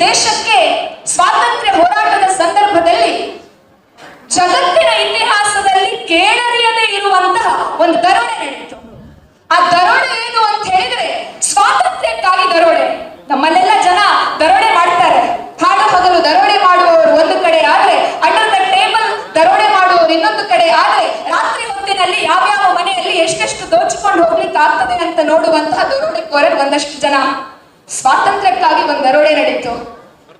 ದೇಶಕ್ಕೆ ಸ್ವಾತಂತ್ರ್ಯ ಹೋರಾಟದ ಸಂದರ್ಭದಲ್ಲಿ ಜಗತ್ತಿನ ಇತಿಹಾಸದಲ್ಲಿ ಕೇಳರಿಯದೆ ಇರುವಂತಹ ಒಂದು ದರೋಡೆ ನಡೀತು. ಆ ದರೋಡೆ ಏನು ಅಂತ ಹೇಳಿದ್ರೆ ಸ್ವಾತಂತ್ರ್ಯಕ್ಕಾಗಿ ದರೋಡೆ. ನಮ್ಮಲ್ಲೆಲ್ಲ ಜನ ದರೋಡೆ ಮಾಡ್ತಾರೆ. ಹಾಡು ಮೊದಲು ದರೋಡೆ ಮಾಡುವವರು ಒಂದು ಕಡೆ ಆದ್ರೆ ಅಂಡರ್ ದ ಟೇಬಲ್ ದರೋಡೆ ಮಾಡುವವರು ಇನ್ನೊಂದು ಕಡೆ ಆದ್ರೆ, ರಾತ್ರಿ ಹೊತ್ತಿನಲ್ಲಿ ಯಾವ್ಯಾವ ಮನೆಯಲ್ಲಿ ಎಷ್ಟೆಷ್ಟು ದೋಚಿಕೊಂಡು ಹೋಗ್ಲಿಕ್ಕೆ ಆಗ್ತದೆ ಅಂತ ನೋಡುವಂತಹ ದರೋಡೆಕೋರರು ಒಂದಷ್ಟು ಜನ. ಸ್ವಾತಂತ್ರ್ಯಕ್ಕಾಗಿ ಒಂದು ದರೋಡೆ ನಡೀತು.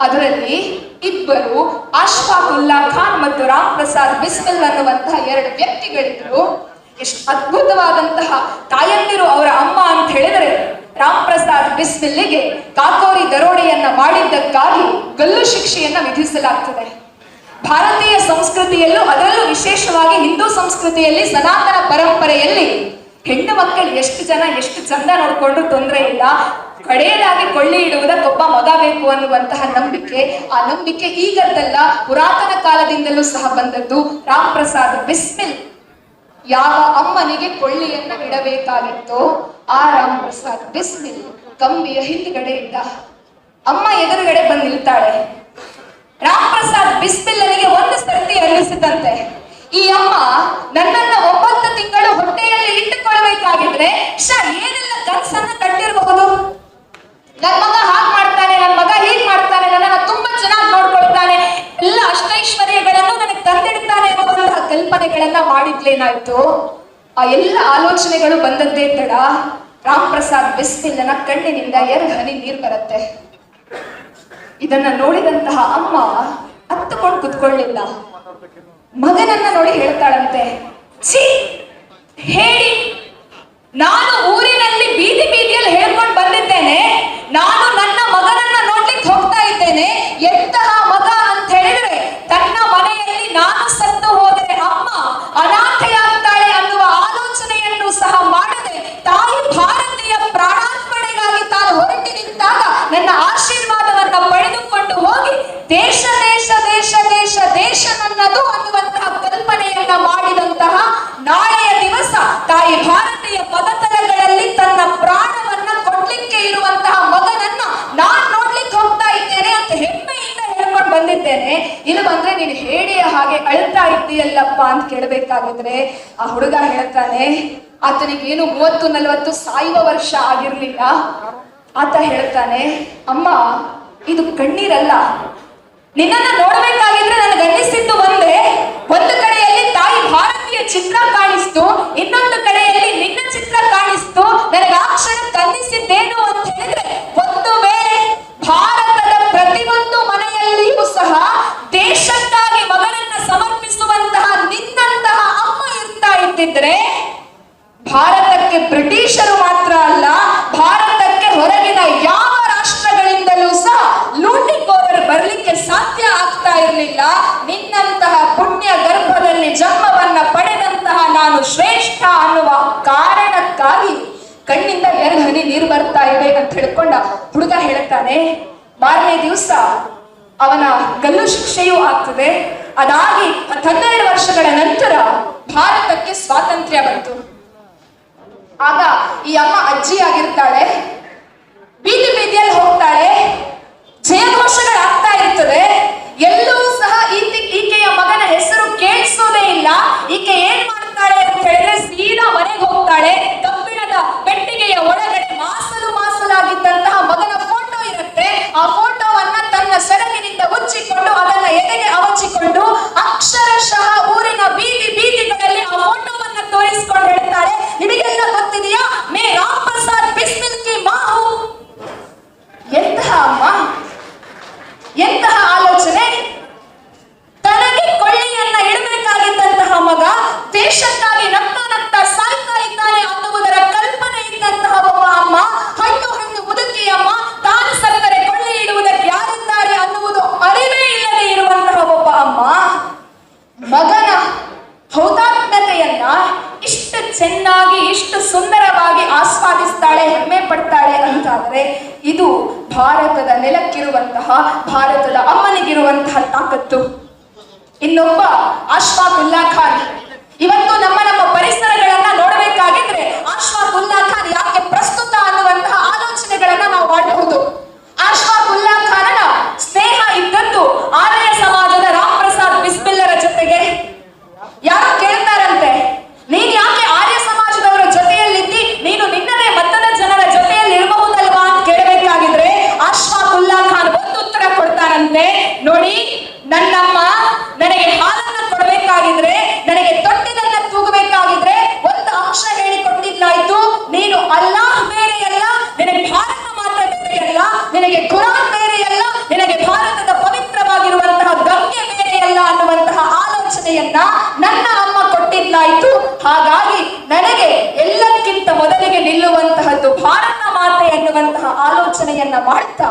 ಅದರಲ್ಲಿ ಇಬ್ಬರು ಅಶ್ಫಾಕುಲ್ಲಾ ಖಾನ್ ಮತ್ತು ರಾಮ್ ಪ್ರಸಾದ್ ಬಿಸ್ಮಿಲ್ ಅನ್ನುವಂತಹ ಎರಡು ವ್ಯಕ್ತಿಗಳಿದ್ರು ಎಷ್ಟು ಅದ್ಭುತವಾದಂತಹ ತಾಯಂದಿರು ಅವರ ಅಮ್ಮ ಅಂತ ಹೇಳಿದರೆ ರಾಮ್ ಪ್ರಸಾದ್ ಬಿಸ್ಮಿಲ್ಲಿಗೆ ಕಾಕೋರಿ ದರೋಡೆಯನ್ನ ಮಾಡಿದ್ದಕ್ಕಾಗಿ ಗಲ್ಲು ಶಿಕ್ಷೆಯನ್ನ ವಿಧಿಸಲಾಗ್ತದೆ. ಭಾರತೀಯ ಸಂಸ್ಕೃತಿಯಲ್ಲೂ ಅದರಲ್ಲೂ ವಿಶೇಷವಾಗಿ ಹಿಂದೂ ಸಂಸ್ಕೃತಿಯಲ್ಲಿ ಸನಾತನ ಪರಂಪರೆಯಲ್ಲಿ ಹೆಣ್ಣು ಮಕ್ಕಳು ಎಷ್ಟು ಜನ ಎಷ್ಟು ಚಂದ ನೋಡಿಕೊಂಡು ತೊಂದರೆ ಇಲ್ಲ. ಕಡೆಯದಾಗಿ ಕೊಳ್ಳಿ ಇಡುವುದಕ್ಕೊಬ್ಬ ಮಗ ಬೇಕು ಅನ್ನುವಂತಹ ನಂಬಿಕೆ, ಆ ನಂಬಿಕೆ ಈಗದ್ದಲ್ಲ ಪುರಾತನ ಕಾಲದಿಂದಲೂ ಸಹ ಬಂದದ್ದು. ರಾಮ್ ಪ್ರಸಾದ್ ಬಿಸ್ಮಿಲ್ ಯಾವ ಅಮ್ಮನಿಗೆ ಕೊಳ್ಳಿಯನ್ನ ಇಡಬೇಕಾಗಿತ್ತೋ ಆ ರಾಮ್ ಪ್ರಸಾದ್ ಬಿಸ್ಮಿಲ್ ಕಂಬಿಯ ಹಿಂದ್ಗಡೆ ಇದ್ದ ಅಮ್ಮ ಎದುರುಗಡೆ ಬಂದು ನಿಲ್ತಾಳೆ. ರಾಮ್ ಪ್ರಸಾದ್ ಬಿಸ್ಮಿಲ್ಲನಿಗೆ ಒಂದು ಸರ್ತಿ ಅನ್ನಿಸಿದಂತೆ ಈ ಅಮ್ಮ ನನ್ನನ್ನ ಒಂಬತ್ತು ತಿಂಗಳು ಹೊಟ್ಟೆಯಲ್ಲಿ ಇಟ್ಟುಕೊಳ್ಬೇಕಾಗಿದ್ರೆ ಶ ಏನೆಲ್ಲ ಕನಸನ್ನ ಕಟ್ಟಿರಬಹುದು? ನನ್ ಮಗ ಹಾಗ್ ಮಾಡ್ತಾನೆ ನನ್ ಮಗ ಹೀಗ್ ಮಾಡ್ತಾನೆ ನನ್ನ ತುಂಬಾ ಚೆನ್ನಾಗಿ ನೋಡ್ಕೊಳ್ತಾನೆ, ಎಲ್ಲ ಅಷ್ಟೈಶ್ವರ್ಯಗಳನ್ನು ನನಗೆ ತಂದಿಡ್ತಾನೆ ಅನ್ನುವಂತಹ ಕಲ್ಪನೆಗಳನ್ನ ಮಾಡಿದ್ಲೇನಾಯ್ತು? ಆ ಎಲ್ಲ ಆಲೋಚನೆಗಳು ಬಂದದ್ದೇ ತಡ. ರಾಮ್ ಪ್ರಸಾದ್ ಬಿಸ್ಮಿಲ್ಲನ ಕಣ್ಣಿನಿಂದ ಎರಡು ಹನಿ ನೀರ್ ಬರುತ್ತೆ. ಇದನ್ನ ನೋಡಿದಂತಹ ಅಮ್ಮ ಹತ್ತುಕೊಂಡು ಕುತ್ಕೊಳ್ಳಿಲ್ಲ. ಮಗನನ್ನ ನೋಡಿ ಹೇಳ್ತಾಳಂತೆ ಹೇಳಿ, ನಾನು ಊರಿನಲ್ಲಿ ಬೀದಿ ಬೀದಿಯಲ್ಲಿ ಹೇಳ್ಕೊಂಡು ಬಂದಿದ್ದೇನೆ ನಾನು ನನ್ನ ಮಗನನ್ನ ನೋಡ್ಲಿಕ್ಕೆ ಹೋಗ್ತಾ ಇದ್ದೇನೆ ಎಂತಹ ಮಗ ಅಂತ ಹೇಳಿದ್ರೆ ತನ್ನ ಮನೆಯಲ್ಲಿ ನಾನು ಸತ್ತು ಹೋದರೆ ಅಮ್ಮ ಅನಾಥೆಯಾಗ್ತಾಳೆ ಅನ್ನುವ ಆಲೋಚನೆಯನ್ನು ಸಹ ಮಾಡದೆ ತಾಯಿ ಭಾರತೀಯ ಪ್ರಾಣಾರ್ಪಣೆಗಾಗಿ ತಾನು ಹೊರಟಿ ನಿಂತಾಗ ನನ್ನ ಆಶೀರ್ವಾದವನ್ನ ಪಡೆದುಕೊಂಡು ಹೋಗಿ ದೇಶ ದೇಶ ದೇಶ ದೇಶ ದೇಶ ನನ್ನದು ಅನ್ನುವಂತಹ ಕಲ್ಪನೆಯನ್ನ ಮಾಡಿದಂತಹ ನಾಳೆಯ ದಿವಸ ತಾಯಿ ಭಾರತೀಯ ಪದತಲಗಳಲ್ಲಿ ತನ್ನ ಪ್ರಾಣವನ್ನ ಕೊಡ್ಲಿಕ್ಕೆ ಇರುವಂತಹ ಮಗನನ್ನ ನಾನ್ ನೋಡ್ಲಿಕ್ಕೆ ಹೋಗ್ತಾ ಇದ್ದೇನೆ ಅಂತ ಹೆಮ್ಮೆಯಿಂದ ಹೇಳ್ಕೊಂಡು ಬಂದಿದ್ದೇನೆ. ಇದು ಬಂದ್ರೆ ನೀನು ಹೇಳಿ ಹಾಗೆ ಅಳ್ತಾ ಇದ್ದೀಯಲ್ಲಪ್ಪ ಅಂತ ಕೇಳಬೇಕಾಗಿದ್ರೆ ಆ ಹುಡುಗ ಹೇಳ್ತಾನೆ, ಆತನಿಗೇನು ಮೂವತ್ತು, ನಲವತ್ತು ಸಾಯುವ ವರ್ಷ ಆಗಿರ್ಲಿಲ್ಲ. ಆತ ಹೇಳ್ತಾನೆ, ಅಮ್ಮ, ಇದು ಕಣ್ಣೀರಲ್ಲ. ನಿನ್ನನ್ನ ನೋಡ್ಬೇಕಾಗಿದ್ರೆ ನನಗೆ ಅನ್ನಿಸಿದ್ದು ಒಂದೇ ಒಂದು ಕಡೆಯಲ್ಲಿ ತಾಯಿ ಭಾರತೀಯ ಚಿತ್ರ ಕಾಣಿಸ್ತು ಇನ್ನೊಂದು ಕಡೆಯಲ್ಲಿ ನಿನ್ನ ಚಿತ್ರ ಕಾಣಿಸ್ತು ನನಗೆ ಆ ಕ್ಷಣಕ್ಕೆ ಅನ್ನಿಸಿದ್ದೇನು ಅಂತ ಹೇಳಿದ್ರೆ ಒಂದು ವೇಳೆ ಭಾರತದ ಪ್ರತಿಯೊಂದು ಮನೆಯಲ್ಲಿಯೂ ಸಹ ದೇಶಕ್ಕಾಗಿ ಮಗನನ್ನ ಸಮರ್ಪಿಸುವಂತಹ ನಿನ್ನಂತಹ ಅಮ್ಮ ಇರ್ತಾ ಇದ್ದಿದ್ರೆ ಭಾರತಕ್ಕೆ ಬ್ರಿಟಿಷರು ಮಾತ್ರ ಅಲ್ಲ ಭಾರತಕ್ಕೆ ಹೊರಗಿನ ಯಾವ ರಾಷ್ಟ್ರಗಳಿಂದಲೂ ಸಹ ಲೂಟಿಕೋರರು ಬರ್ಲಿಕ್ಕೆ ಸಾಧ್ಯ ಆಗ್ತಾ ಇರಲಿಲ್ಲ ನಿನ್ನಂತಹ ಪುಣ್ಯ ಗರ್ಭದಲ್ಲಿ ಜನ್ಮವನ್ನ ಪಡೆದಂತಹ ನಾನು ಶ್ರೇಷ್ಠ ಅನ್ನುವ ಕಾರಣಕ್ಕಾಗಿ ಕಣ್ಣಿಂದ ಎರಡು ಹನಿ ನೀರು ಬರ್ತಾ ಇದೆ ಅಂತ ಹೇಳ್ಕೊಂಡ ಹುಡುಗ ಹೇಳ್ತಾನೆ ಮಾರನೇ ದಿವಸ ಅವನ ಗಲ್ಲು ಶಿಕ್ಷೆಯೂ ಆಗ್ತದೆ. ಅದಾಗಿ ಹನ್ನೆರಡು ವರ್ಷಗಳ ನಂತರ ಭಾರತಕ್ಕೆ ಸ್ವಾತಂತ್ರ್ಯ ಬಂತು. ಆಗ ಈ ಅಮ್ಮ ಅಜ್ಜಿ ಆಗಿರ್ತಾಳೆ ಬೀದಿ ಬೀದಿಯಲ್ಲಿ ಹೋಗ್ತಾಳೆ. ಜಯಘೋಷಗಳಾಗ್ತಾ ಇರ್ತದೆ. ಎಲ್ಲೂ ಸಹ ಈಕೆ ಈಕೆಯ ಮಗನ ಹೆಸರು ಕೇಳಿಸೋದೇ ಇಲ್ಲ. ಈಕೆ ಏನ್ ಮಾಡ್ತಾಳೆ ಅಂತ ಹೇಳಿದ್ರೆ ಸೀದಾ ಮನೆಗೆ ಹೋಗ್ತಾಳೆ. ಕಬ್ಬಿಣದ ಪೆಟ್ಟಿಗೆಯ ಒಳಗಡೆ ಮಾಸಲು ಮಾಸಲಾಗಿದ್ದಂತಹ ಮಗನ ಇರುತ್ತೆ. ಆ ಫೋಟೋವನ್ನ ತನ್ನ ಸೆರಗಿನಿಂದ ಉಚ್ಚಿಕೊಂಡು ಅದನ್ನ ಎದೆಗೆ ಅವಚಿಕೊಂಡು ಅಕ್ಷರಶಃ ಊರಿನ ಬೀದಿ ಬೀದಿಗಳಲ್ಲಿ ಆ ಫೋಟೋವನ್ನ ತೋರಿಸ್ಕೊಂಡು ಹೇಳ್ತಾಳೆ ನಿಮಗೆಲ್ಲ ಗೊತ್ತಿದೆಯಾ ಮೇ ರಾಮ್ ಪ್ರಸಾದ್ ಬಿಸ್ಮಿಲ್ ಕಿ ಮಾಹು ಎಂತಹ ಅಮ್ಮ ಎಂತಹ ಆಲೋಚನೆ ತನಗೆ ಕೊಳ್ಳಿಯನ್ನ ಇಡಬೇಕಾಗಿದ್ದಂತಹ ಮಗ ದೇಶಕ್ಕಾಗಿ ನಗ್ತಾ ನಗ್ತಾ ಸಾಯ್ತಾ ಇದ್ದಾನೆ ಅನ್ನುವುದರ ಕಲ್ಪನೆ ಇದ್ದಂತಹ ಒಬ್ಬ ಅಮ್ಮ ಹಣ್ಣು ಹಣ್ಣು ಮುದುಕಿ ಅಮ್ಮ ತಾನು ಸತ್ತರೆ ಕೊಳ್ಳಿ ಇಡುವುದಕ್ಕೆ ಯಾರಿದ್ದಾರೆ ಅನ್ನುವುದು ಅರಿವೇ ಇಲ್ಲದೆ ಇರುವಂತಹ ಒಬ್ಬ ಅಮ್ಮ ಮಗನ ಹೌದಾತ್ಮ್ಯತೆಯನ್ನ ಇಷ್ಟು ಚೆನ್ನಾಗಿ ಇಷ್ಟು ಸುಂದರವಾಗಿ ಆಸ್ವಾದಿಸ್ತಾಳೆ, ಹೆಮ್ಮೆ ಪಡ್ತಾಳೆ ಅಂತಾದರೆ ಇದು ಭಾರತದ ನೆಲಕ್ಕಿರುವಂತಹ, ಭಾರತದ ಅಮ್ಮನಿಗಿರುವಂತಹ ತಾಕತ್ತು. ಇನ್ನೊಬ್ಬ ಅಶ್ಫಾಕ್ ಉಲ್ಲಾ ಖಾನ್. ಇವತ್ತು ನಮ್ಮ ನಮ್ಮ ಪರಿಸರಗಳನ್ನ ನೋಡಬೇಕಾಗಿದ್ರೆ ಅಶ್ಫಾಕ್ ಉಲ್ಲಾ ಖಾನ್ ಯಾಕೆ ಪ್ರಸ್ತುತ ಅನ್ನುವಂತಹ ಆಲೋಚನೆಗಳನ್ನ ನಾವು ಮಾಡಬಹುದು ಅಶ್ಫಾಕ್ ಉಲ್ಲಾ ಖಾನನ ನನ್ನ ಅಮ್ಮ ಕೊಟ್ಟಿದ್ದಾಯ್ತು ಹಾಗಾಗಿ ನನಗೆ ಎಲ್ಲಕ್ಕಿಂತ ಮೊದಲಿಗೆ ನಿಲ್ಲುವಂತಹದ್ದು ಭಾರತ ಮಾತೆ ಎನ್ನುವಂತಹ ಆಲೋಚನೆಯನ್ನ ಮಾಡ್ತಾ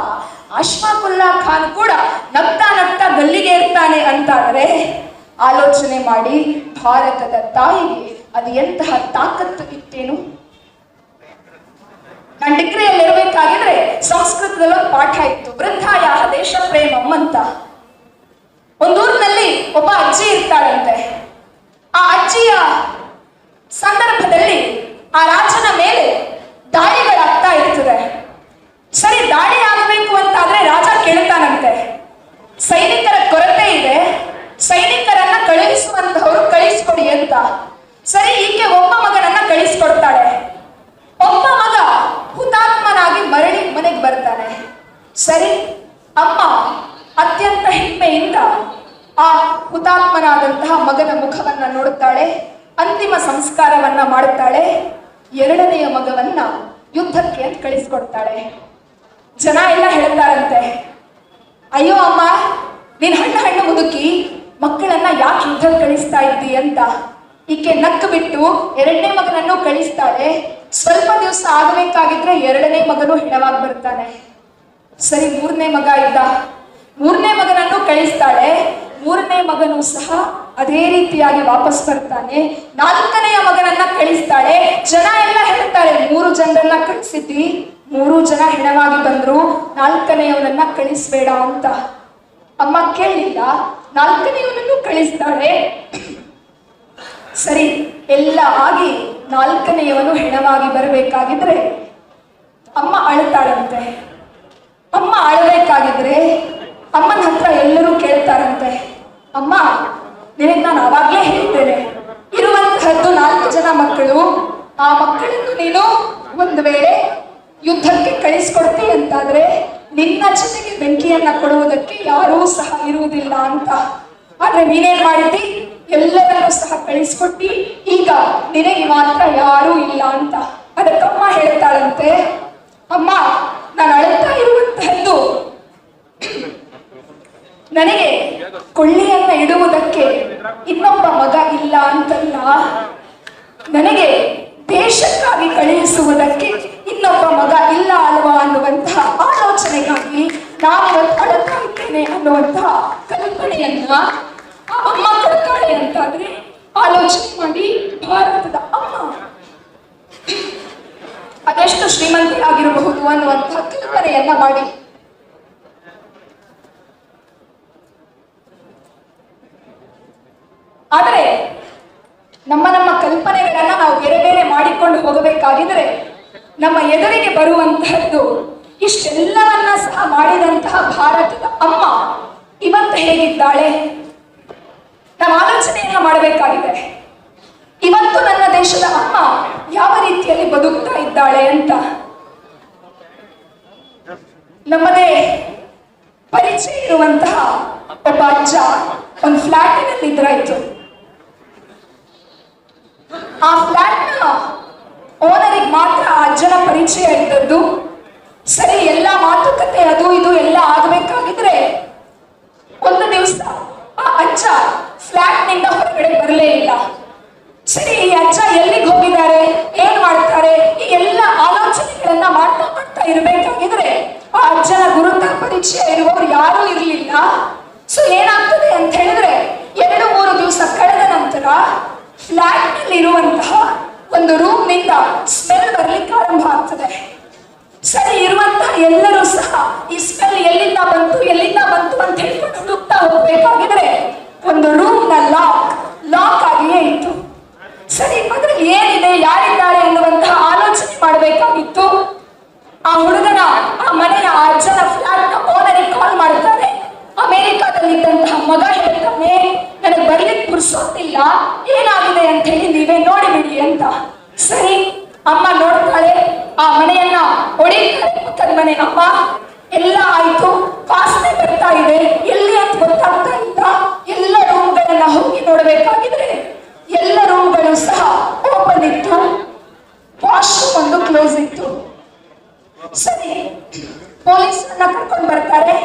ಅಶ್ಫಾಕುಲ್ಲಾ ಖಾನ್ ಕೂಡ ನಗ್ತಾ ನಗ್ತಾ ಗಲ್ಲಿಗೆ ಇರ್ತಾನೆ ಆಲೋಚನೆ ಮಾಡಿ, ಭಾರತದ ತಾಯಿಗೆ ಅದು ಎಂತಹ ತಾಕತ್ತು ಇತ್ತೇನು? ನಾನು ಡಿಗ್ರಿಯಲ್ಲಿ ಇರಬೇಕಾಗಿದ್ರೆ ಪಾಠ ಇತ್ತು ವೃದ್ಧಾಯ ದೇಶ ಪ್ರೇಮಂ ಅಂತ. ಒಂದೂರಿನಲ್ಲಿ ಒಬ್ಬ ಅಜ್ಜಿ ಇರ್ತಾಳಂತೆ ಆ ಅಜ್ಜಿಯ ಸಂದರ್ಭದಲ್ಲಿ ಆ ರಾಜನ ಮೇಲೆ ದಾಳಿಗಳಾಗ್ತಾ ಇರ್ತದೆ. ಸರಿ, ದಾಳಿ ಆಗಬೇಕು ಅಂತಾದ್ರೆ ರಾಜ ಕೇಳ್ತಾನಂತೆ. ಸೈನಿಕರ ಕೊರತೆ ಇದೆ. ಸೈನಿಕರನ್ನ ಕಳುಹಿಸುವಂತಹವರು ಕಳಿಸ್ಕೊಡಿ ಅಂತ. ಸರಿ, ಈಕೆ ಒಬ್ಬ ಮಗನನ್ನ ಕಳಿಸ್ಕೊಡ್ತಾಳೆ. ಒಬ್ಬ ಮಗ ಹುತಾತ್ಮನಾಗಿ ಮರಳಿ ಮನೆಗೆ ಬರ್ತಾನೆ. ಸರಿ, ಅಮ್ಮ, ಅತ್ಯಂತ ಹೆಮ್ಮೆಯಿಂದ ಆ ಹುತಾತ್ಮನಾದಂತಹ ಮಗನ ಮುಖವನ್ನ ನೋಡುತ್ತಾಳೆ, ಅಂತಿಮ ಸಂಸ್ಕಾರವನ್ನ ಮಾಡುತ್ತಾಳೆ, ಎರಡನೆಯ ಮಗವನ್ನ ಯುದ್ಧಕ್ಕೆ ಕಳಿಸ್ಕೊಡ್ತಾಳೆ. ಜನ ಎಲ್ಲ ಹೇಳ್ತಾರಂತೆ ಅಯ್ಯೋ ಅಮ್ಮ, ನೀನ್ ಹಣ್ಣು ಹಣ್ಣು ಮುದುಕಿ, ಮಕ್ಕಳನ್ನ ಯಾಕೆ ಯುದ್ಧ ಕಳಿಸ್ತಾ ಇದ್ದಿ ಅಂತ? ಈಕೆ ನಕ್ಕು ಬಿಟ್ಟು ಎರಡನೇ ಮಗನನ್ನು ಕಳಿಸ್ತಾಳೆ. ಸ್ವಲ್ಪ ದಿವಸ ಆಗಬೇಕಾಗಿದ್ರೆ ಎರಡನೇ ಮಗನು ಹೆಣವಾಗಿ ಬರ್ತಾನೆ. ಸರಿ, ಮೂರನೇ ಮಗ ಇದ್ದ. ಮೂರನೇ ಮಗನನ್ನು ಕಳಿಸ್ತಾಳೆ. ಮೂರನೇ ಮಗನು ಸಹ ಅದೇ ರೀತಿಯಾಗಿ ವಾಪಸ್ ಬರ್ತಾನೆ. ನಾಲ್ಕನೆಯ ಮಗನನ್ನ ಕಳಿಸ್ತಾಳೆ. ಜನ ಎಲ್ಲ ಹೇಳ್ತಾರೆ, ಮೂರು ಜನರನ್ನ ಕಳಿಸಿದ್ದಿ. ಮೂರು ಜನ ಹೆಣವಾಗಿ ಬಂದ್ರು, ನಾಲ್ಕನೆಯವನನ್ನ ಕಳಿಸ್ಬೇಡ ಅಂತ. ಅಮ್ಮ ಕೇಳಿಲ್ಲ, ನಾಲ್ಕನೆಯವನನ್ನು ಕಳಿಸ್ತಾಳೆ. ಸರಿ, ಎಲ್ಲ ಆಗಿ ನಾಲ್ಕನೆಯವನು ಹೆಣವಾಗಿ ಬರಬೇಕಾಗಿದ್ರೆ ಅಮ್ಮ ಅಳ್ತಾಳಂತೆ ಅಮ್ಮ ಅಳಬೇಕಾಗಿದ್ರೆ ಅಮ್ಮನ ಹತ್ರ ಎಲ್ಲರೂ ಕೇಳ್ತಾರಂತೆ. ಅಮ್ಮ, ನಿನಗೆ ನಾನು ಅವಾಗ್ಲೇ ಹೇಳ್ತೇನೆ, ಇರುವಂತಹದ್ದು ನಾಲ್ಕು ಜನ ಮಕ್ಕಳು, ಆ ಮಕ್ಕಳನ್ನು ನೀನು ಒಂದು ವೇಳೆ ಯುದ್ಧಕ್ಕೆ ಕಳಿಸ್ಕೊಡ್ತಿ ಅಂತಾದ್ರೆ ನಿನ್ನ ಜೊತೆಗೆ ಬೆಂಕಿಯನ್ನ ಕೊಡುವುದಕ್ಕೆ ಯಾರೂ ಸಹ ಇರುವುದಿಲ್ಲ ಅಂತ. ಆದ್ರೆ ನೀನೇನ್ ಮಾಡಿದ್ದಿ? ಎಲ್ಲರನ್ನೂ ಸಹ ಕಳಿಸ್ಕೊಟ್ಟಿ, ಈಗ ನಿನಗೆ ಮಾತ್ರ ಯಾರೂ ಇಲ್ಲ ಅಂತ. ಅದಕ್ಕಮ್ಮ ಹೇಳ್ತಾಳಂತೆ ಅಮ್ಮ, ನಾನು ಅಳ್ತಾ ಇರುವಂತಹದ್ದು ನನಗೆ ಕೊಳ್ಳಿಯನ್ನ ಇಡುವುದಕ್ಕೆ ಇನ್ನೊಬ್ಬ ಮಗ ಇಲ್ಲ ಅಂತಲ್ಲ. ನನಗೆ ದೇಶಕ್ಕಾಗಿ ಕಳುಹಿಸುವುದಕ್ಕೆ ಇನ್ನೊಬ್ಬ ಮಗ ಇಲ್ಲ ಅಲ್ವಾ ಅನ್ನುವಂತಹ ಆಲೋಚನೆಗಾಗಿ ನಾನು ಇವತ್ತು ಅಳುತ್ತಾ ಇದ್ದೇನೆ ಅನ್ನುವಂತಹ ಕಲ್ಪನೆಯನ್ನ ಮಕ್ಕಳ ಕಡೆ ಅಂತಾದ್ರೆ ಆಲೋಚನೆ ಮಾಡಿ ಭಾರತದ ಅಮ್ಮ. ಅದೆಷ್ಟು ಶ್ರೀಮಂತರಾಗಿರಬಹುದು ಅನ್ನುವಂತಹ ಕಲ್ಪನೆಯನ್ನ ಮಾಡಿ. ಆದರೆ ನಮ್ಮ ನಮ್ಮ ಕಲ್ಪನೆಗಳನ್ನ ನಾವು ಬೇರೆ ಬೇರೆ ಮಾಡಿಕೊಂಡು ಹೋಗಬೇಕಾಗಿದ್ರೆ ನಮ್ಮ ಎದುರಿಗೆ ಬರುವಂತಹದ್ದು ಇಷ್ಟೆಲ್ಲವನ್ನ ಸಹ ಮಾಡಿದಂತಹ ಭಾರತದ ಅಮ್ಮ. ಇವತ್ತು ಹೇಗಿದ್ದಾಳೆ ನಾವು ಆಲೋಚನೆಯನ್ನ ಮಾಡಬೇಕಾಗಿದೆ. ಇವತ್ತು ನನ್ನ ದೇಶದ ಅಮ್ಮ ಯಾವ ರೀತಿಯಲ್ಲಿ ಬದುಕ್ತಾ ಇದ್ದಾಳೆ ಅಂತ ನಮ್ಮದೇ ಪರಿಚಯ ಇರುವಂತಹ ಒಬ್ಬ ಅಜ್ಜ ಒಂದು ಫ್ಲಾಟಿನಲ್ಲಿ ಇದ್ರಾಯ್ತು. ಆ ಫ್ಲಾಟ್ನ ಓನರಿಗೆ ಮಾತ್ರ ಅಜ್ಜನ ಪರಿಚಯ ಇದ್ದದ್ದು. ಸರಿ, ಎಲ್ಲ ಮಾತುಕತೆ ಅದು ಇದು ಎಲ್ಲ ಆಗಬೇಕಾಗಿದ್ರೆ ಒಂದು ದಿವಸ ಆ ಅಜ್ಜ ಫ್ಲಾಟ್ನಿಂದ ಹೊರಗಡೆ ಬರಲೇ ಇಲ್ಲ. ಸರಿ, ಈ ಅಜ್ಜ ಎಲ್ಲಿಗೆ ಹೋಗಿದ್ದಾರೆ? ಏನ್ ಮಾಡ್ತಾರೆ? ಈ ಎಲ್ಲ ಆಲೋಚನೆಗಳನ್ನ ಮಾಡ್ತಾ ಮಾಡ್ತಾ ಇರಬೇಕಾಗಿದ್ರೆ ಆ ಅಜ್ಜನ ಗುರುತ ಪರಿಚಯ ಇರುವವರು ಯಾರು ಇರಲಿಲ್ಲ. ಸೊ ಏನಾಗ್ತದೆ ಅಂತ ಹೇಳಿದ್ರೆ, ಎರಡು, ಮೂರು ದಿವಸ ಕಳೆದ ನಂತರ ಫ್ಲಾಟ್ನಲ್ಲಿ ಇರುವಂತಹ ಒಂದು ರೂಮ್ನಿಂದ ಸ್ಮೆಲ್ ಬರ್ಲಿಕ್ಕೆ ಆರಂಭ ಆಗ್ತದೆ. ಸರಿ ಇರುವಂತ ಎಲ್ಲರೂ ಸಹ ಈ ಸ್ಮೆಲ್ ಎಲ್ಲಿಂದ ಬಂತು ಎಲ್ಲಿಂದ ಬಂತು ಅಂತ ಹೇಳ್ಕೊಂಡು ಹುಡುಕ್ತಾ ಹೋಗ್ಬೇಕಾಗಿದ್ರೆ ಒಂದು ರೂಮ್ನ ಲಾಕ್ ಲಾಕ್ ಆಗಿಯೇ ಇತ್ತು. ಸರಿ ಅದ್ರಲ್ಲಿ ಏನಿದೆ, ಯಾರಿದ್ದಾರೆ ಎನ್ನುವಂತಹ ಆಲೋಚನೆ ಮಾಡಬೇಕಾಗಿತ್ತು. ಆ ಹುಡುಗನ, ಆ ಮನೆಯ ಅಜ್ಜನ ಫ್ಲಾಟ್ನ ಓನರಿಗೆ ಕಾಲ್ ಮಾಡ್ತಾರೆ. ಅಮೆರಿಕಾದಲ್ಲಿದ್ದಂತಹ ಮಗ ಹೇಳ್ತಾನೆ, ನನಗೆ ಬರ್ಲಿಕ್ಕೆ ಪುರ್ಸೊತ್ತಿಲ್ಲ, ಏನಾಗಿದೆ ಅಂತ ಹೇಳಿ ನೀವೇ ನೋಡಿಬಿಡಿ ಅಂತ. ಸರಿ ಅಮ್ಮ ನೋಡ್ತಾಳೆ, ಆ ಮನೆಯನ್ನ ಪಕ್ಕದ ಮನೆ, ಅಮ್ಮ, ಎಲ್ಲ ಆಯ್ತು. ವಾಸನೆ ಬರ್ತಾ ಇದೆ. ಎಲ್ಲಿ ಅಂತ ಗೊತ್ತಾಗ್ತಾ ಇಲ್ಲ. ಎಲ್ಲ ರೂಮ್ಗಳನ್ನ ಹೋಗಿ ನೋಡಬೇಕಾಗಿದ್ರೆ ಎಲ್ಲ ರೂಮ್ಗಳು ಸಹ ಓಪನ್ ಇತ್ತು. ವಾಶ್ರೂಮ್ ಒಂದು ಕ್ಲೋಸ್ ಇತ್ತು. ಸರಿ, ಪೊಲೀಸರನ್ನ ಕರ್ಕೊಂಡು ಬರ್ತಾರೆ.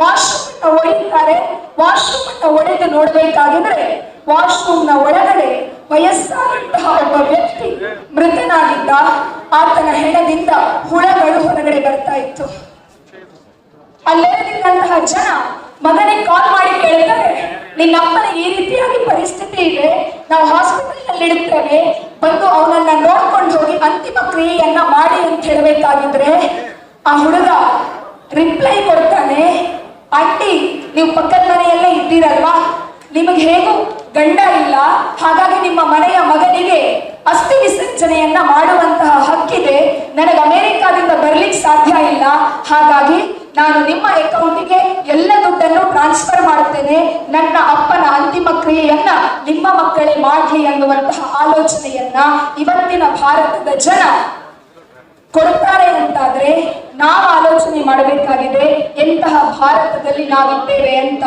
ವಾಶ್ರೂಮ್ ಹೊಡಿತಾರೆ. ವಾಶ್ರೂಮ್ ಅನ್ನ ಒಡೆದು ನೋಡಬೇಕಾಗಿದ್ರೆ ವಾಶ್ರೂಮ್ನ ಒಳಗಡೆ ವಯಸ್ಸಾದಂತಹ ಒಬ್ಬ ವ್ಯಕ್ತಿ ಮೃತನಾಗಿದ್ದ ಆತನ ಹೆಣದಿಂದ ಹುಳಗಳು ಹೊರಗಡೆ ಬರ್ತಾ ಇತ್ತು. ಅಲ್ಲಿರದಿದ್ದಂತಹ ಜನ ಮಗನಿಗೆ ಕಾಲ್ ಮಾಡಿ ಕೇಳ್ತಾರೆ ನಿನ್ನ ಅಪ್ಪನ ಈ ರೀತಿಯಾಗಿ ಪರಿಸ್ಥಿತಿ ಇದೆ, ನಾವು ಹಾಸ್ಪಿಟಲ್ನಲ್ಲಿ ಇಡ್ತೇವೆ ಬಂದು ಅವನನ್ನ ನೋಡ್ಕೊಂಡು ಹೋಗಿ ಅಂತಿಮ ಕ್ರಿಯೆಯನ್ನ ಮಾಡಿ ಅಂತ ಹೇಳಬೇಕಾಗಿದ್ರೆ ಆ ಹುಡುಗ ರಿಪ್ಲೈ ಕೊಡ್ತಾನೆ, ಆಂಟಿ, ನೀವು ಪಕ್ಕದ ಮನೆಯಲ್ಲೇ ಇದ್ದೀರಲ್ವಾ? ನಿಮಗೆ ಹೇಗೂ ಗಂಡ ಇಲ್ಲ, ಹಾಗಾಗಿ ನಿಮ್ಮ ಮನೆಯ ಮಗನಿಗೆ ಅಸ್ಥಿ ವಿಸರ್ಜನೆಯನ್ನ ಮಾಡುವಂತಹ ಹಕ್ಕಿದೆ. ನನಗೆ ಅಮೆರಿಕಾದಿಂದ ಬರ್ಲಿಕ್ಕೆ ಸಾಧ್ಯ ಇಲ್ಲ. ಹಾಗಾಗಿ ನಾನು ನಿಮ್ಮ ಅಕೌಂಟಿಗೆ ಎಲ್ಲ ದುಡ್ಡನ್ನು ಟ್ರಾನ್ಸ್ಫರ್ ಮಾಡುತ್ತೇನೆ. ನನ್ನ ಅಪ್ಪನ ಅಂತಿಮ ಕ್ರಿಯೆಯನ್ನ ನಿಮ್ಮ ಮಕ್ಕಳೇ ಮಾಡಲಿ ಅನ್ನುವಂತಹ ಆಲೋಚನೆಯನ್ನ ಇವತ್ತಿನ ಭಾರತದ ಜನ ಕೊಡುತ್ತಾರೆ ಅಂತಾದ್ರೆ ನಾವು ಆಲೋಚನೆ ಮಾಡಬೇಕಾಗಿದೆ. ಎಂತಹ ಭಾರತದಲ್ಲಿ ನಾವಿದ್ದೇವೆ ಅಂತ.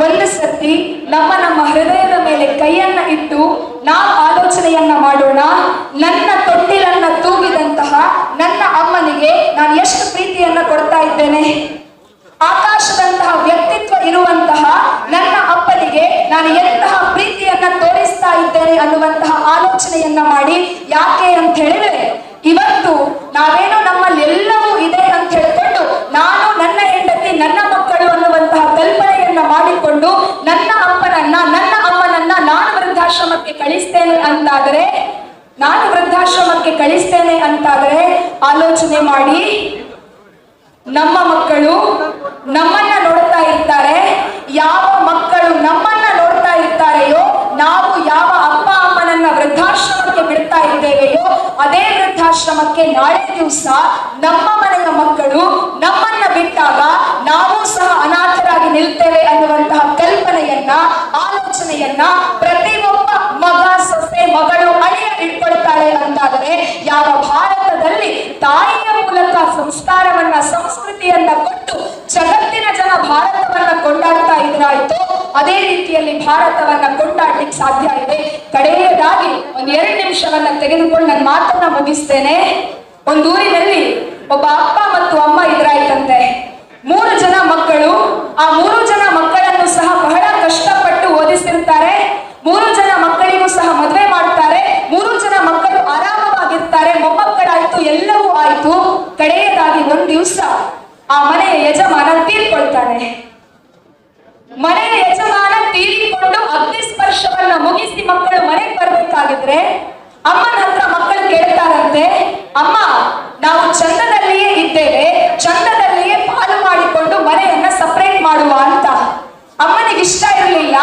ಒಂದು ಸತಿ ನಮ್ಮ ನಮ್ಮ ಹೃದಯದ ಮೇಲೆ ಕೈಯನ್ನ ಇಟ್ಟು ನಾವು ಆಲೋಚನೆಯನ್ನ ಮಾಡೋಣ. ನನ್ನ ತೊಟ್ಟಿಲನ್ನ ತೂಗಿದಂತಹ ನನ್ನ ಅಮ್ಮನಿಗೆ ನಾನು ಎಷ್ಟು ಪ್ರೀತಿಯನ್ನ ಕೊಡ್ತಾ ಇದ್ದೇನೆ? ಆಕಾಶದಂತಹ ವ್ಯಕ್ತಿತ್ವ ಇರುವಂತಹ ನನ್ನ ಅಪ್ಪನಿಗೆ ನಾನು ಎಂತಹ ಪ್ರೀತಿಯನ್ನ ತೋರಿಸ್ತಾ ಇದ್ದೇನೆ ಅನ್ನುವಂತಹ ಆಲೋಚನೆಯನ್ನ ಮಾಡಿ. ಯಾಕೆ ಅಂತ ಹೇಳಿದ್ರೆ, ಇವತ್ತು ನಾವೇನು ನಮ್ಮಲ್ಲಿ ಎಲ್ಲವೂ ಇದೆ ಅಂತ ಹೇಳ್ಕೊಂಡು ನಾನು ನನ್ನ ಹೆಂಡತಿ ನನ್ನ ಮಕ್ಕಳು ಅನ್ನುವಂತಹ ಕಲ್ಪನೆಯನ್ನ ಮಾಡಿಕೊಂಡು ನನ್ನ ಅಪ್ಪನನ್ನ, ನನ್ನ ಅಮ್ಮನನ್ನ ನಾನು ವೃದ್ಧಾಶ್ರಮಕ್ಕೆ ಕಳಿಸ್ತೇನೆ ಅಂತಾದರೆ, ನಾನು ವೃದ್ಧಾಶ್ರಮಕ್ಕೆ ಕಳಿಸ್ತೇನೆ ಅಂತಾದರೆ ಆಲೋಚನೆ ಮಾಡಿ, ನಮ್ಮ ಮಕ್ಕಳು ನಮ್ಮನ್ನ ನೋಡ್ತಾ ಇರ್ತಾರೆ, ಯಾವ ಮಕ್ಕಳು ನಮ್ಮನ್ನ ನೋಡ್ತಾ ಇರ್ತಾರೆಯೋ, ನಾವು ಯಾವ ಅಪ್ಪ ಅಮ್ಮನನ್ನ ವೃದ್ಧಾಶ್ರಮಕ್ಕೆ ಬಿಡ್ತಾ ಇದ್ದೇವೆಯೋ, ಅದೇ ವೃದ್ಧಾಶ್ರಮಕ್ಕೆ ನಾಳೆ ದಿವಸ ನಮ್ಮ ಮನೆಯ ಮಕ್ಕಳು ನಮ್ಮನ್ನ ಬಿಟ್ಟಾಗ ನಾವು ಸಹ ನಿಲ್ತೇವೆ ಅನ್ನುವಂತಹ ಕಲ್ಪನೆಯನ್ನ, ಆಲೋಚನೆಯನ್ನ ಪ್ರತಿಯೊಬ್ಬ ಮಗ, ಸೊಸೆ, ಮಗಳು ಅಳಿಯ ಇಟ್ಕೊಳ್ತಾರೆ ಅಂತಾದರೆ, ಯಾವ ಭಾರತದಲ್ಲಿ ತಾಯಿಯ ಮೂಲಕ ಸಂಸ್ಕಾರವನ್ನ, ಸಂಸ್ಕೃತಿಯನ್ನ ಕೊಟ್ಟು ಜಗತ್ತಿನ ಜನ ಭಾರತವನ್ನ ಕೊಂಡಾಡ್ತಾ ಇದ್ರಾಯ್ತು, ಅದೇ ರೀತಿಯಲ್ಲಿ ಭಾರತವನ್ನ ಕೊಂಡಾಡ್ಲಿಕ್ಕೆ ಸಾಧ್ಯ ಇದೆ. ಕಡೆಯದಾಗಿ ಒಂದ್ ಎರಡು ನಿಮಿಷವನ್ನ ತೆಗೆದುಕೊಂಡು ನನ್ನ ಮಾತನ್ನ ಮುಗಿಸ್ತೇನೆ. ಒಂದೂರಿನಲ್ಲಿ ಒಬ್ಬ ಅಪ್ಪ ಮತ್ತು ಅಮ್ಮ ಇದ್ರಾಯ್ತಂತೆ. ಮೂರು ಜನ ಮಕ್ಕಳು ಆ ಮೂರು ಜನ ಮಕ್ಕಳನ್ನು ಸಹ ಬಹಳ ಕಷ್ಟಪಟ್ಟು ಓದಿಸಿರ್ತಾರೆ ಮೂರು ಜನ ಮಕ್ಕಳಿಗೂ ಸಹ ಮದುವೆ ಮಾಡ್ತಾರೆ. ಮೂರು ಜನ ಮಕ್ಕಳು ಆರಾಮವಾಗಿರ್ತಾರೆ. ಮೊಮ್ಮಕ್ಕಳಾಯ್ತು, ಎಲ್ಲವೂ ಆಯ್ತು. ಕಡೆಯದಾಗಿ ಒಂದ್ ದಿವಸ ಆ ಮನೆಯ ಯಜಮಾನ ತೀರ್ಕೊಳ್ತಾನೆ. ಮನೆಯ ಯಜಮಾನ ತೀರಿಕೊಂಡು ಅಗ್ನಿ ಸ್ಪರ್ಶವನ್ನ ಮುಗಿಸಿ ಮಕ್ಕಳು ಮನೆಗೆ ಬರ್ಬೇಕಾಗಿದ್ರೆ ಅಮ್ಮನ ಹತ್ರ ಮಕ್ಕಳು ಕೇಳ್ತಾರಂತೆ, ಅಮ್ಮ ನಾವು ಚಂದದಲ್ಲಿಯೇ ಇದ್ದೇವೆ ಚಂದದಲ್ಲಿಯೇ ಪಾಲು ಮಾಡಿಕೊಂಡು ಮನೆಯನ್ನ ಸಪರೇಟ್ ಮಾಡುವ ಅಂತ ಅಮ್ಮನಿಗೆ ಇಷ್ಟ ಇರಲಿಲ್ಲ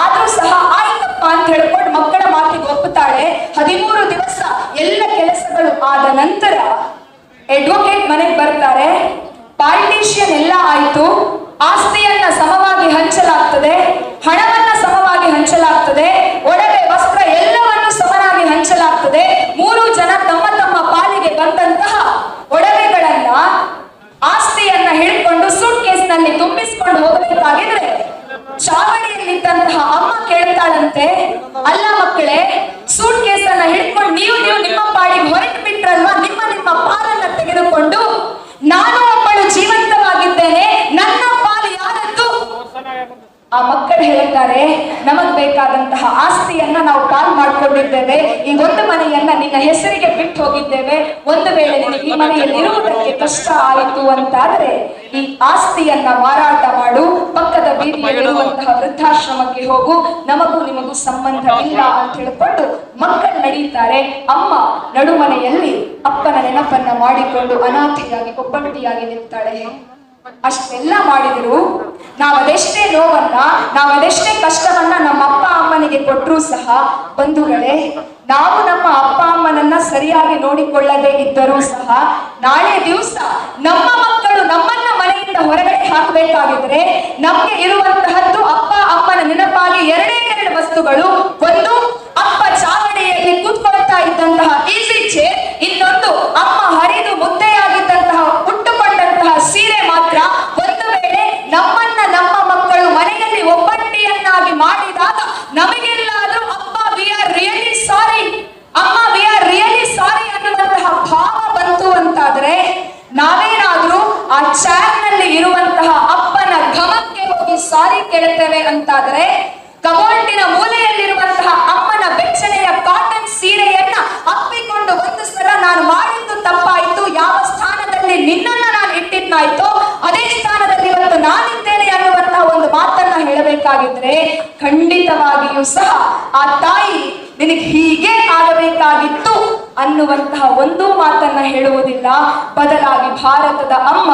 ಆದ್ರೂ ಸಹ ಆಯ್ತಪ್ಪ ಅಂತ ಹೇಳ್ಕೊಂಡು ಮಕ್ಕಳ ಮಾತಿಗೆ ಒಪ್ಪುತ್ತಾಳೆ. ಹದಿಮೂರು ದಿವಸ ಎಲ್ಲ ಕೆಲಸಗಳು ಆದ ನಂತರ ಅಡ್ವೊಕೇಟ್ ಮನೆಗೆ ಬರ್ತಾರೆ. ಪಾರ್ಟಿಷಿಯನ್ ಎಲ್ಲ ಆಯ್ತು. ಆಸ್ತಿಯನ್ನ ಸಮವಾಗಿ ಹಂಚಲಾಗ್ತದೆ. ಹಣವನ್ನ ಸಮವಾಗಿ ಹಂಚಲಾಗ್ತದೆ. ಒಡವೆ, ವಸ್ತ್ರ ಎಲ್ಲವನ್ನು ಸಮನಾಗಿ ಹಂಚಲಾಗ್ತದೆ. ಮೂರು ಜನ ತಮ್ಮ ತಮ್ಮ ಪಾಲಿಗೆ ಬಂದಂತಹ ಒಡವೆಗಳನ್ನ ಆಸ್ತಿಯನ್ನ ಹಿಡ್ಕೊಂಡು ಸೂಟ್ ಕೇಸ್ನಲ್ಲಿ ತುಂಬಿಸ್ಕೊಂಡು ಹೋಗಬೇಕಾಗಿದ್ರೆ ಚಾವಡಿಯಲ್ಲಿದ್ದಂತಹ ಅಮ್ಮ ಕೇಳ್ತಾಳಂತೆ, ಅಲ್ಲ ಮಕ್ಕಳೇ ಸೂಟ್ ಕೇಸನ್ನ ಹಿಡ್ಕೊಂಡು ನೀವು ನೀವು ನಿಮ್ಮ ಪಾಡಿಗೆ ಹೊರಟು ಬಿಟ್ರಲ್ವಾ ನಿಮ್ಮ ನಿಮ್ಮ ಪಾಲನ್ನ ತೆಗೆದುಕೊಂಡು ನಾನು ಒಬ್ಬಳು ಜೀವಂತವಾಗಿದ್ದೇನೆ ನನ್ನ ಪಾಲು ಯಾರದ್ದು ಆ ಮಕ್ಕಳು ಹೇಳ್ತಾರೆ ನಮಗ್ ಬೇಕಾದಂತಹ ಆಸ್ತಿಯನ್ನ ನಾವು ಪಾಲ್ ಮಾಡಿಕೊಂಡಿದ್ದೇವೆ. ಈ ಒಂದು ಮನೆಯನ್ನ ನಿನ್ನ ಹೆಸರಿಗೆ ಬಿಟ್ಟು ಹೋಗಿದ್ದೇವೆ. ಒಂದು ವೇಳೆ ನಿನಗೆ ಈ ಮನೆಯಲ್ಲಿ ಇರುವುದಕ್ಕೆ ಕಷ್ಟ ಆಯಿತು ಅಂತಾದ್ರೆ ಈ ಆಸ್ತಿಯನ್ನ ಮಾರಾಟ ಮಾಡು. ಪಕ್ಕದ ಬೀದಿಯಲ್ಲಿರುವಂತಹ ವೃದ್ಧಾಶ್ರಮಕ್ಕೆ ಹೋಗು. ನಮಗೂ ನಿಮಗೂ ಸಂಬಂಧ ಇಲ್ಲ ಅಂತ ಹೇಳ್ಕೊಂಡು ಮಕ್ಕಳು ನಡೀತಾರೆ. ಅಮ್ಮ ನಡುಮನೆಯಲ್ಲಿ ಅಪ್ಪನ ನೆನಪನ್ನ ಮಾಡಿಕೊಂಡು ಅನಾಥಿಯಾಗಿ ಒಬ್ಬಂಟಿಯಾಗಿ ನಿಲ್ತಾಳೆ ಅಷ್ಟೆಲ್ಲ ಮಾಡಿದ್ರು. ನಾವದೆಷ್ಟೇ ನೋವನ್ನ, ನಾವದೆಷ್ಟೇ ಕಷ್ಟವನ್ನ ನಮ್ಮ ಅಪ್ಪ ಅಮ್ಮನಿಗೆ ಕೊಟ್ಟರೂ ಸಹ ಬಂಧುಗಳೇ, ನಾವು ನಮ್ಮ ಅಪ್ಪ ಅಮ್ಮನನ್ನ ಸರಿಯಾಗಿ ನೋಡಿಕೊಳ್ಳದೆ ಇದ್ದರೂ ಸಹ ನಾಳೆ ದಿವಸ ನಮ್ಮ ಮಕ್ಕಳು ನಮ್ಮನ್ನ ಮನೆಯಿಂದ ಹೊರಗಡೆ ಹಾಕಬೇಕಾಗಿದ್ರೆ ನಮ್ಗೆ ಇರುವಂತಹದ್ದು ಅಪ್ಪ ಅಮ್ಮನ ನೆನಪಾಗಿ ಎರಡೇ ಎರಡು ವಸ್ತುಗಳು. ಒಂದು, ಅಪ್ಪ ಚಾವಡಿಯಲ್ಲಿ ಕೂತ್ಕೊಳ್ತಾ ಇದ್ದಂತಹ ಈಸಿ ಚೇರ್ ಇನ್ನೊಂದು ಅಮ್ಮ ಹರಿದು ಮುದ್ದೆಯಾಗಿದ್ದಂತಹ ಉಟ್ಟುಕೊಂಡಂತಹ ಸೀರೆ ಮಾತ್ರ ಒಂದು ವೇಳೆ ನಮ್ಮನ್ನ ನಮ್ಮ ಮಕ್ಕಳು ಮನೆಯಲ್ಲಿ ಒಬ್ಬಂಟಿಯನ್ನಾಗಿ ಮಾಡಿದಾಗ ನಮಗೆಲ್ಲಾದ್ರೂ ಅಪ್ಪ ವಿ ಆರ್ ರಿಯಲಿ ಸಾರಿ ಅಮ್ಮ ವಿ ಆರ್ ರಿಯಲಿ ಸಾರಿ ಅನ್ನುವಂತಹ ಭಾವ ಬಂತು ಅಂತಾದ್ರೆ ನಾವೇನಾದ್ರೂ ಆ ಚಾರ್ನಲ್ಲಿ ಇರುವಂತಹ ಅಪ್ಪನ ಘಮಕ್ಕೆ ಹೋಗಿ ಸಾರಿ ಕೇಳುತ್ತೇವೆ ಅಂತಾದರೆ ಕಬೋರ್ಡಿನ ಮೂಲೆಯಲ್ಲಿರುವಂತಹ ಅಮ್ಮನ ಬೆಚ್ಚನೆಯ ಕಾಟನ್ ಸೀರೆಯನ್ನ ಅಪ್ಪಿಕೊಂಡು ಒಂದು ಸಲ ನಾನು ಮಾಡಿದ್ದು ತಪ್ಪಾಯಿತು ಯಾವ ಸ್ಥಾನದಲ್ಲಿ ನಿನ್ನನ್ನ ನಾನು ಇಟ್ಟಿದ್ನಾಯ್ತೋ ಅದೇ ಸ್ಥಾನದಲ್ಲಿ ಇವತ್ತು ನಾನಿದ್ದೇನೆ ಅನ್ನುವಂತಹ ಒಂದು ಮಾತನ್ನ ಹೇಳಬೇಕಾಗಿದ್ರೆ ಖಂಡಿತವಾಗಿಯೂ ಸಹ ಆ ತಾಯಿ ನಿನಗೆ ಹೀಗೆ ಆಗಬೇಕಾಗಿತ್ತು ಅನ್ನುವಂತಹ ಒಂದು ಮಾತನ್ನ ಹೇಳುವುದಿಲ್ಲ. ಬದಲಾಗಿ ಭಾರತದ ಅಮ್ಮ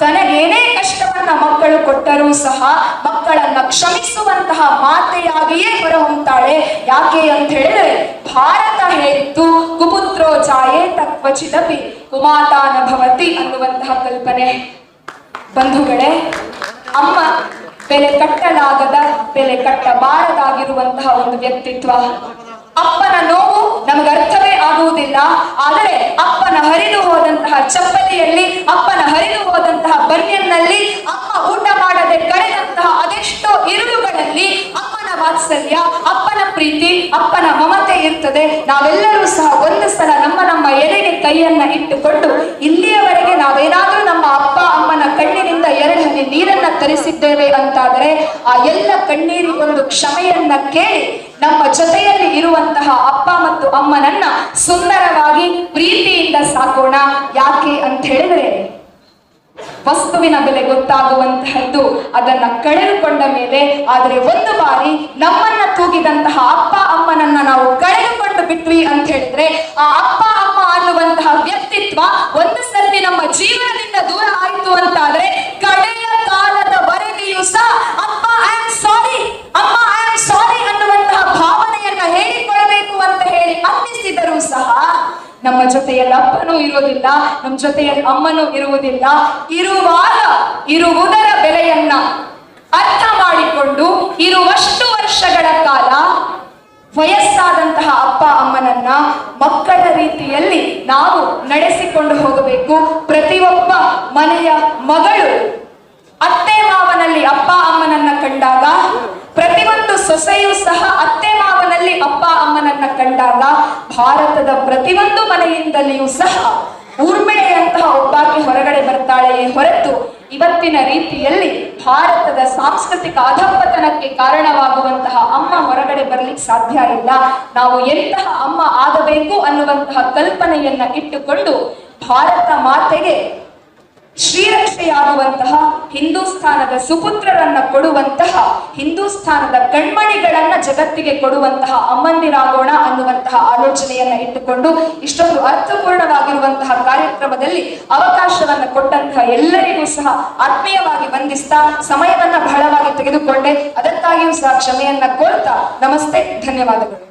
ತನಗೇನೇ ಕಷ್ಟವನ್ನ ಮಕ್ಕಳು ಕೊಟ್ಟರೂ ಸಹ ಮಕ್ಕಳನ್ನ ಕ್ಷಮಿಸುವಂತಹ ಮಾತೆಯಾಗಿಯೇ ಹೊರಹೊಮ್ತಾಳೆ. ಯಾಕೆ ಅಂತ ಹೇಳಿದ್ರೆ ಭಾರತ ಹೇಳಿತ್ತು ಕುಪುತ್ರೋ ಜಾಯೇ ತತ್ವಚಿದಪಿ ಕುಮಾತಾನ ಭವತಿ ಅನ್ನುವಂತಹ ಕಲ್ಪನೆ. ಬಂಧುಗಳೇ, ಅಮ್ಮ ಬೆಲೆ ಕಟ್ಟಲಾಗದ, ಬೆಲೆ ಕಟ್ಟಬಾರದಾಗಿರುವಂತಹ ಒಂದು ವ್ಯಕ್ತಿತ್ವ. ಅಪ್ಪನ ನೋವು ನಮಗೆ ಅರ್ಥವೇ ಆಗುವುದಿಲ್ಲ. ಆದರೆ ಅಪ್ಪನ ಹರಿದು ಹೋದಂತಹ ಚಪ್ಪಲಿಯಲ್ಲಿ, ಅಪ್ಪನ ಹರಿದು ಹೋದಂತಹ ಬನ್ಯನ್ನಲ್ಲಿ ಅಮ್ಮ ಊಟ ಮಾಡದೆ ಕಳೆದಂತಹ ಅದೆಷ್ಟೋ ಇರುಳುಗಳಲ್ಲಿ ಅಪ್ಪನ ವಾತ್ಸಲ್ಯ, ಅಪ್ಪನ ಪ್ರೀತಿ, ಅಪ್ಪನ ಮಮತೆ ಇರ್ತದೆ. ನಾವೆಲ್ಲರೂ ಸಹ ಒಂದು ಸಲ ನಮ್ಮ ನಮ್ಮ ಎದೆಗೆ ಕೈಯನ್ನ ಇಟ್ಟುಕೊಂಡು, ಇಲ್ಲಿಯವರೆಗೆ ನಾವೇನಾದ್ರೂ ನಮ್ಮ ಅಪ್ಪ ಕಣ್ಣಿನಿಂದ ಎರಡು ಹನಿ ನೀರನ್ನ ತರಿಸಿದ್ದೇವೆ ಅಂತಾದರೆ ಆ ಎಲ್ಲ ಕಣ್ಣೀರಿಗೊಂದು ಕ್ಷಮೆಯನ್ನ ಕೇಳಿ ನಮ್ಮ ಜೊತೆಯಲ್ಲಿ ಇರುವಂತಹ ಅಪ್ಪ ಮತ್ತು ಅಮ್ಮನನ್ನ ಸುಂದರವಾಗಿ ಪ್ರೀತಿಯಿಂದ ಸಾಕೋಣ. ಯಾಕೆ ಅಂತ ಹೇಳಿದ್ರೆ ವಸ್ತುವಿನ ಬೆಲೆ ಗೊತ್ತಾಗುವಂತಹದ್ದು ಅದನ್ನ ಕಳೆದುಕೊಂಡ ಮೇಲೆ, ಆದರೆ ಒಂದು ಬಾರಿ ನಮ್ಮನ್ನ ತೂಗಿದಂತಹ ಅಪ್ಪ ಅಮ್ಮನನ್ನ ನಾವು ಕಳೆದುಕೊಂಡು ಬಿಟ್ವಿ ಅಂತ ಹೇಳಿದ್ರೆ, ಆ ಅಪ್ಪ ಅಮ್ಮ ಅನ್ನುವಂತಹ ವ್ಯಕ್ತಿತ್ವ ಒಂದು ಸರ್ತಿ ನಮ್ಮ ಜೀವನದಿಂದ ದೂರ ಆಯಿತು ಅಂತಾದ್ರೆ, ಕಡೆಯ ಕಾಲದವರೆಗೆಯೂ ಸಹ ಅಪ್ಪ ಐ ಆಮ್ ಸಾರಿ ಅಮ್ಮ ಐ ಆಮ್ ಸಾರಿ ಅನ್ನುವಂತಹ ಭಾವನೆಯನ್ನ ಹೇಳಿಕೊಳ್ಬೇಕು ಅಂತ ಹೇಳಿ ಅನ್ನಿಸಿದರೂ ಸಹ ನಮ್ಮ ಜೊತೆಯಲ್ಲಿ ಅಪ್ಪನೂ ಇರುವುದಿಲ್ಲ, ನಮ್ಮ ಜೊತೆಯಲ್ಲಿ ಅಮ್ಮನೂ ಇರುವುದಿಲ್ಲ. ಇರುವಾಗ ಇರುವುದರ ಬೆಲೆಯನ್ನ ಅರ್ಥ ಮಾಡಿಕೊಂಡು ಇರುವಷ್ಟು ವರ್ಷಗಳ ಕಾಲ ವಯಸ್ಸಾದಂತಹ ಅಪ್ಪ ಅಮ್ಮನನ್ನ ಮಕ್ಕಳ ರೀತಿಯಲ್ಲಿ ನಾವು ನಡೆಸಿಕೊಂಡು ಹೋಗಬೇಕು. ಪ್ರತಿಯೊಬ್ಬ ಮನೆಯ ಮಗಳು ಅತ್ತೆ ಮಾವನಲ್ಲಿ ಅಪ್ಪ ಅಮ್ಮನನ್ನ ಕಂಡಾಗ ಪ್ರತಿಯೊಂದು ಸೊಸೆಯೂ ಸಹ ಅತ್ತೆ ಮಾವನಲ್ಲಿ ಅಪ್ಪ ಅಮ್ಮನನ್ನ ಕಂಡಾಗ ಭಾರತದ ಪ್ರತಿಯೊಂದು ಮನೆಯಿಂದಲೂ ಸಹ ಊರ್ಮಿಳೆಯಂತಹ ಒಬ್ಬಾಕಿ ಹೊರಗಡೆ ಬರ್ತಾಳೆಯೇ ಹೊರತು ಇವತ್ತಿನ ರೀತಿಯಲ್ಲಿ ಭಾರತದ ಸಾಂಸ್ಕೃತಿಕ ಅಧಪತನಕ್ಕೆ ಕಾರಣವಾಗುವಂತಹ ಅಮ್ಮ ಹೊರಗಡೆ ಬರ್ಲಿಕ್ಕೆ ಸಾಧ್ಯ ಇಲ್ಲ. ನಾವು ಎಂತಹ ಅಮ್ಮ ಆಗಬೇಕು ಅನ್ನುವಂತಹ ಕಲ್ಪನೆಯನ್ನ ಇಟ್ಟುಕೊಂಡು ಭಾರತ ಮಾತೆಗೆ ಶ್ರೀರಕ್ಷೆಯಾಗುವಂತಹ ಹಿಂದೂಸ್ಥಾನದ ಸುಪುತ್ರರನ್ನ ಕೊಡುವಂತಹ ಹಿಂದೂಸ್ಥಾನದ ಕಣ್ಮಣಿಗಳನ್ನ ಜಗತ್ತಿಗೆ ಕೊಡುವಂತಹ ಅಮ್ಮಂದಿರಾಗೋಣ ಅನ್ನುವಂತಹ ಆಲೋಚನೆಯನ್ನ ಇಟ್ಟುಕೊಂಡು ಇಷ್ಟೊಂದು ಅರ್ಥಪೂರ್ಣವಾಗಿರುವಂತಹ ಕಾರ್ಯಕ್ರಮದಲ್ಲಿ ಅವಕಾಶವನ್ನ ಕೊಟ್ಟಂತಹ ಎಲ್ಲರಿಗೂ ಸಹ ಆತ್ಮೀಯವಾಗಿ ವಂದಿಸ್ತಾ ಸಮಯವನ್ನ ಬಹಳವಾಗಿ ತೆಗೆದುಕೊಂಡೆ. ಅದಕ್ಕಾಗಿಯೂ ಸಹ ಕ್ಷಮೆಯನ್ನ ಕೋರ್ತಾ ನಮಸ್ತೆ, ಧನ್ಯವಾದಗಳು.